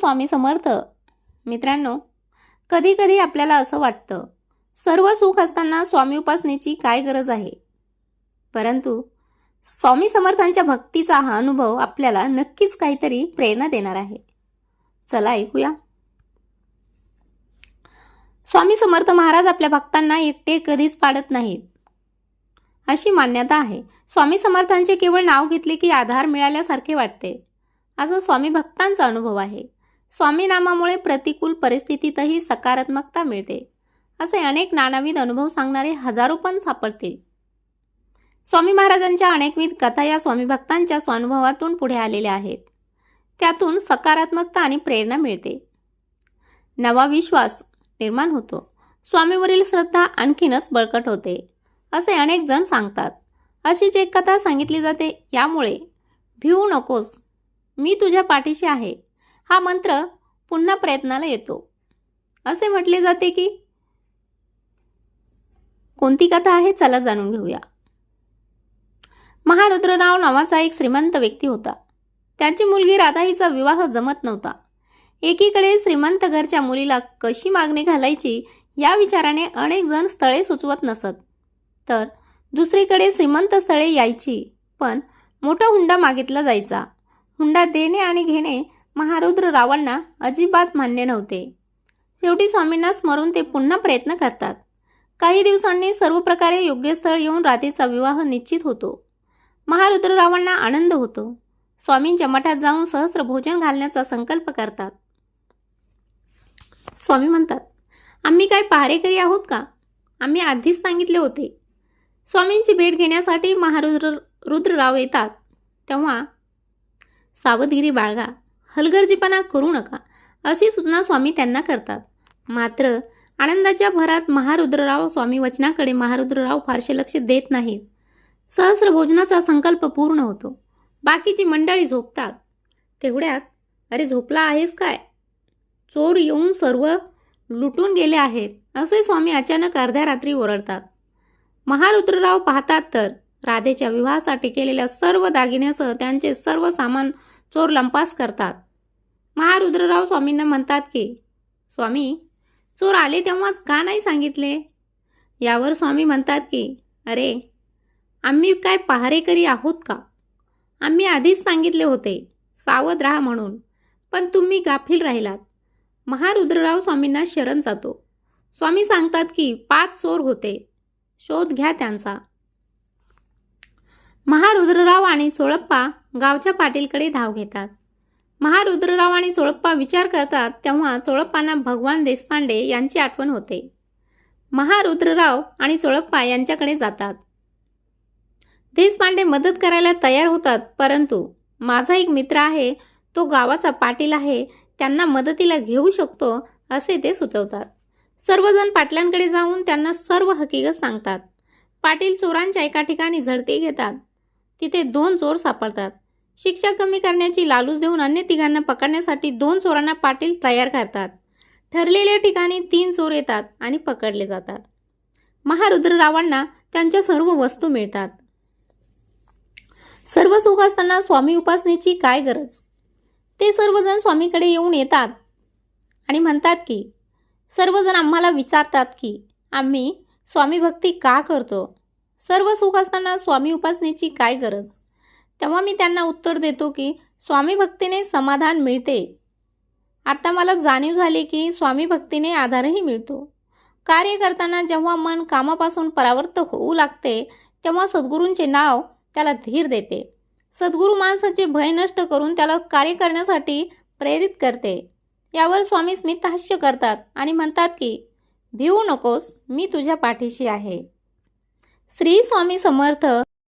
स्वामी समर्थ. मित्रांनो कधीकधी आपल्याला असं वाटतं सर्व सुख असताना स्वामी उपासनेची काय गरज आहे? परंतु स्वामी समर्थांच्या भक्तीचा हा अनुभव आपल्याला नक्कीच काहीतरी प्रेरणा देणार आहे. चला ऐकूया. स्वामी समर्थ महाराज आपल्या भक्तांना एकटे कधीच पाडत नाहीत. अशी मान्यता आहे. स्वामी समर्थांचे केवळ नाव घेतले की आधार मिळाल्यासारखे वाटते. असा स्वामी भक्तांचा अनुभव आहे. स्वामीनामामुळे प्रतिकूल परिस्थितीतही सकारात्मकता मिळते असे अनेक नानाविध अनुभव सांगणारे हजारो पण सापडतील. स्वामी महाराजांच्या अनेकविध कथा या स्वामी भक्तांच्या स्वानुभवातून पुढे आलेल्या आहेत. त्यातून सकारात्मकता आणि प्रेरणा मिळते. नवा विश्वास निर्माण होतो. स्वामीवरील श्रद्धा आणखीनच बळकट होते असे अनेक जण सांगतात. अशीच एक कथा सांगितली जाते यामुळे भिवू नकोस मी तुझ्या पाठीशी आहे. हा मंत्र पुन्हा प्रयत्नाला येतो. असे म्हटले जाते की कोणती कथा आहे चला जाणून घेऊया. महारुद्रराव नावाचा एक श्रीमंत व्यक्ती होता. त्याची मुलगी राधा हिचा विवाह जमत नव्हता. एकीकडे श्रीमंत घरच्या मुलीला कशी मागणी घालायची या विचाराने अनेक जण स्थळे सुचवत नसत. तर दुसरीकडे श्रीमंत स्थळे यायची पण मोठा हुंडा मागितला जायचा. हुंडा देणे आणि घेणे महारुद्र रावांना अजिबात मान्य नव्हते. शेवटी स्वामींना स्मरून ते पुन्हा प्रयत्न करतात. काही दिवसांनी सर्व प्रकारे योग्य स्थळ येऊन राधेचा विवाह निश्चित होतो. महारुद्ररावांना आनंद होतो. स्वामींच्या मठात जाऊन सहस्र भोजन घालण्याचा संकल्प करतात. स्वामी म्हणतात आम्ही काय पहारेकरी आहोत का? आम्ही आधीच सांगितले होते. स्वामींची भेट घेण्यासाठी महारुद्र रुद्रराव येतात. तेव्हा सावधगिरी बाळगा. हलगर्जीपणा करू नका अशी सूचना स्वामी त्यांना करतात. मात्र आनंदाच्या भरात महारुद्रराव स्वामी वचनाकडे महारुद्रराव फारसे लक्ष देत नाहीत. सहस्र भोजनाचा संकल्प पूर्ण होतो. बाकीची मंडळी झोपतात. तेवढ्यात अरे झोपला आहेस काय? चोर येऊन सर्व लुटून गेले आहेत असे स्वामी अचानक अर्ध्या रात्री ओरडतात. महारुद्रराव पाहतात तर राधेच्या विवाहासाठी केलेल्या सर्व दागिन्यासह त्यांचे सर्व सामान चोर लंपास करतात. महारुद्रराव स्वामींना म्हणतात की स्वामी चोर आले तेव्हाच का नाही सांगितले? यावर स्वामी म्हणतात की अरे आम्ही काय पहारेकरी आहोत का? आम्ही आधीच सांगितले होते सावध राहा म्हणून पण तुम्ही गाफील राहिलात. महारुद्रराव स्वामींना शरण जातो. स्वामी सांगतात की पाच चोर होते. शोध घ्या त्यांचा. महारुद्रराव आणि चोळप्पा गावच्या पाटीलकडे धाव घेतात. महारुद्रराव आणि चोळप्पा विचार करतात तेव्हा चोळप्पांना भगवान देशपांडे यांची आठवण होते. महारुद्रराव आणि चोळप्पा यांच्याकडे जातात. देशपांडे मदत करायला तयार होतात परंतु माझा एक मित्र आहे तो गावाचा पाटील आहे त्यांना मदतीला घेऊ शकतो असे ते सुचवतात. सर्वजण पाटलांकडे जाऊन त्यांना सर्व हकीकत सांगतात. पाटील चोरांच्या एका ठिकाणी झडती घेतात. तिथे दोन चोर सापडतात. शिक्षा कमी करण्याची लालूच देऊन अन्य तिघांना पकडण्यासाठी दोन चोरांना पाटील तयार करतात. ठरलेल्या ठिकाणी तीन चोर येतात आणि पकडले जातात. महारुद्ररावांना त्यांच्या सर्व वस्तू मिळतात. सर्व सुख असताना स्वामी उपासनेची काय गरज? ते सर्वजण स्वामीकडे येऊन येतात आणि म्हणतात की सर्वजण आम्हाला विचारतात की आम्ही स्वामी भक्ती का करतो? सर्व सुख असताना स्वामी उपासनेची काय गरज? तेव्हा मी त्यांना उत्तर देतो की स्वामी भक्तीने समाधान मिळते. आता मला जाणीव झाली की स्वामी भक्तीने आधारही मिळतो. कार्य करताना जेव्हा मन कामापासून परावर्त होऊ लागते तेव्हा सद्गुरूंचे नाव त्याला धीर देते. सद्गुरू माणसाचे भय नष्ट करून त्याला कार्य करण्यासाठी प्रेरित करते. यावर स्वामी स्मितहास्य करतात आणि म्हणतात की भिवू नकोस मी तुझ्या पाठीशी आहे. श्री स्वामी समर्थ